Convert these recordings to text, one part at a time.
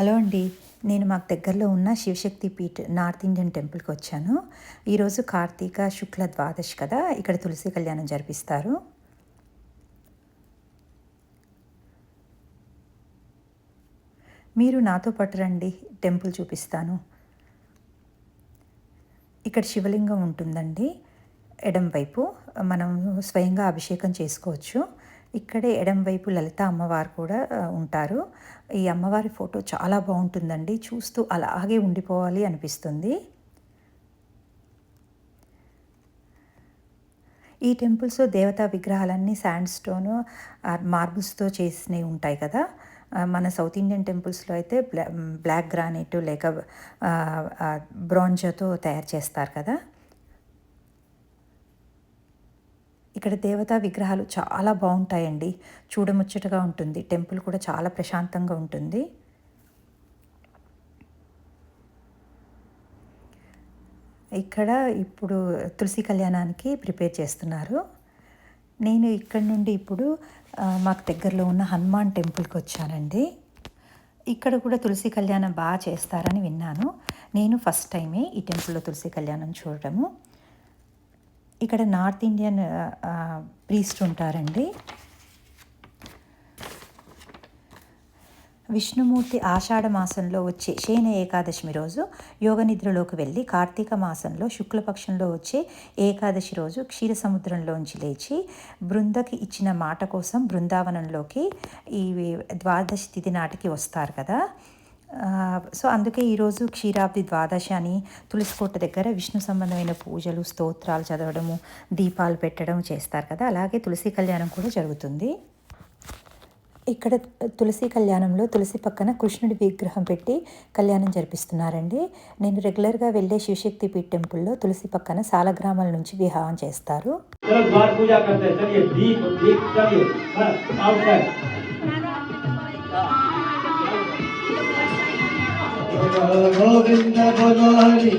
Hello అండి. నేను మాకు దగ్గరలో ఉన్న శివశక్తి పీఠ్ నార్త్ ఇండియన్ టెంపుల్కి వచ్చాను. ఈరోజు కార్తీక శుక్ల ద్వాదశి కదా? ఇక్కడ తులసి కళ్యాణం జరిపిస్తారు. మీరు నాతో పాటు రండి. టెంపుల్ చూపిస్తాను. ఇక్కడ శివలింగం ఉంటుందండి. ఎడం వైపు మనం స్వయంగా అభిషేకం చేసుకోవచ్చు. ఇక్కడే ఎడంవైపు లలిత అమ్మవారు కూడా ఉంటారు. ఈ అమ్మవారి ఫోటో చాలా బాగుంటుందండి. చూస్తూ అలాగే ఉండిపోవాలి అనిపిస్తుంది. ఈ టెంపుల్స్ దేవతా విగ్రహాలన్నీ శాండ్ స్టోన్ మార్బుల్స్తో చేసినవి ఉంటాయి కదా. మన సౌత్ ఇండియన్ టెంపుల్స్లో అయితే బ్లా బ్లాక్ గ్రానైట్ లేక బ్రాంజతో తయారు చేస్తారు కదా. ఇక్కడ దేవతా విగ్రహాలు చాలా బాగుంటాయండి. చూడముచ్చటగా ఉంటుంది. టెంపుల్ కూడా చాలా ప్రశాంతంగా ఉంటుంది. ఇక్కడ ఇప్పుడు తులసి కళ్యాణానికి ప్రిపేర్ చేస్తున్నారు. నేను ఇక్కడ నుండి ఇప్పుడు మాకు దగ్గరలో ఉన్న హనుమాన్ టెంపుల్కి వచ్చానండి. ఇక్కడ కూడా తులసి కళ్యాణం బాగా చేస్తారని విన్నాను. నేను ఫస్ట్ టైమే ఈ టెంపుల్లో తులసి కళ్యాణం చూడటము. ఇక్కడ నార్త్ ఇండియన్ ప్రీస్ట్ ఉంటారండి. విష్ణుమూర్తి ఆషాఢ మాసంలో వచ్చే శయన ఏకాదశమి రోజు యోగ నిద్రలోకి వెళ్ళి కార్తీక మాసంలో శుక్లపక్షంలో వచ్చే ఏకాదశి రోజు క్షీర సముద్రంలోంచి లేచి బృందకి ఇచ్చిన మాట కోసం బృందావనంలోకి ఈ ద్వాదశి తిథి నాటికి వస్తారు కదా. సో అందుకే ఈరోజు క్షీరాబ్ది ద్వాదశి అని తులసికోట దగ్గర విష్ణు సంబంధమైన పూజలు స్తోత్రాలు చదవడము దీపాలు పెట్టడం చేస్తారు కదా. అలాగే తులసి కళ్యాణం కూడా జరుగుతుంది. ఇక్కడ తులసి కళ్యాణంలో తులసి పక్కన కృష్ణుడి విగ్రహం పెట్టి కళ్యాణం జరిపిస్తున్నారండి. నేను రెగ్యులర్గా వెళ్ళే శివశక్తి పీఠ టెంపుల్లో తులసి పక్కన సాలగ్రామాల నుంచి వివాహం చేస్తారు. গোবিন্দ বল হরি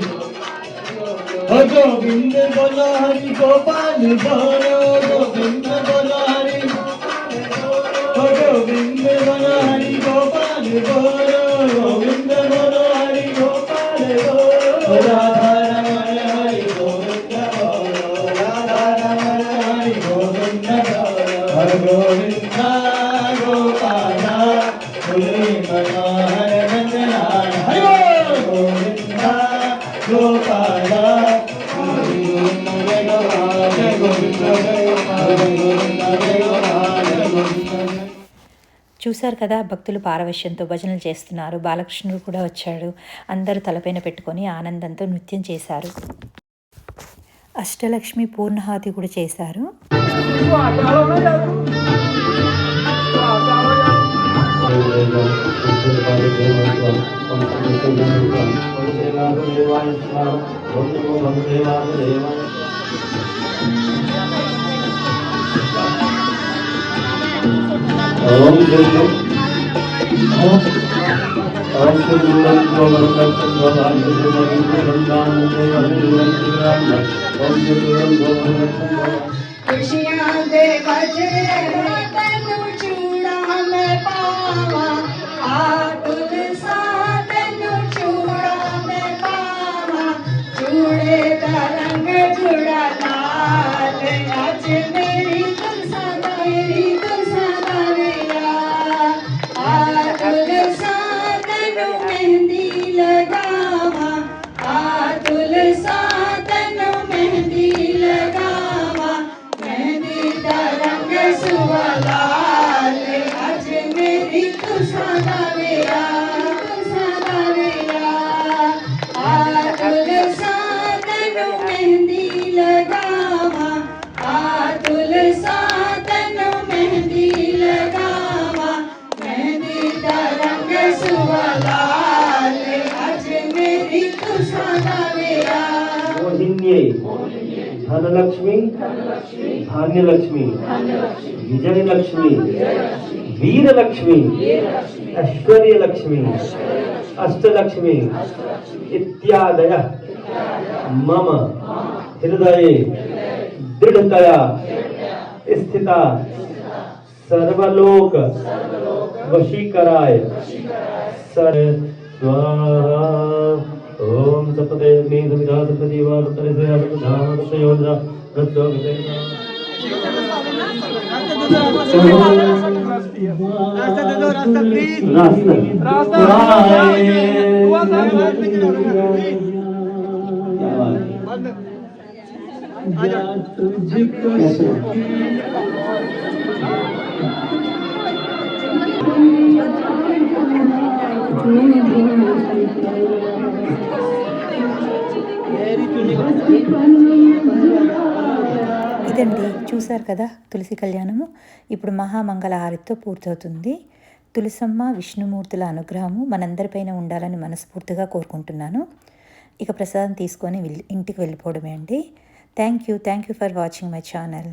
গোবিন্দ বল হরি গোপাল বল చూశారు కదా భక్తులు పారవశ్యంతో భజనలు చేస్తున్నారు. బాలకృష్ణుడు కూడా వచ్చాడు. అందరూ తలపైన పెట్టుకొని ఆనందంతో నృత్యం చేశారు. అష్టలక్ష్మి పూర్ణహాతి కూడా చేశారు. ओम गुरु ओम गुरु जो वर्तन जो आदि जो भगवान जो भगवान जो राम ओम गुरु जो वर्तन कृष्ण देव जे वर्तन जो Virginia. धनलक्ष्मी धान्यलक्ष्मी विजयलक्ष्मी वीरलक्ष्मी ऐश्वर्यलक्ष्मी अष्टलक्ष्मी इत्यादय। मम हृदय दृढ़तया स्थिता सर्वलोक वशीकराय। सर सपदे मे सविधा सपदीवा सपरिसया सपधाम सयोजा रत्तो विदे रास्ता दे दो रास्ता प्लीज़ रास्ता रास्ता दुआ साहब बात निकलो क्या बात आजा तुझको धीरे धीरे ఇదండి చూశారు కదా తులసి కళ్యాణము. ఇప్పుడు మహామంగళ హారతితో పూర్తవుతుంది. తులసమ్మ విష్ణుమూర్తుల అనుగ్రహము మనందరిపైన ఉండాలని మనస్ఫూర్తిగా కోరుకుంటున్నాను. ఇక ప్రసాదం తీసుకొని వెళ్ళి ఇంటికి వెళ్ళిపోవడమే అండి. Thank you thank you for watching my channel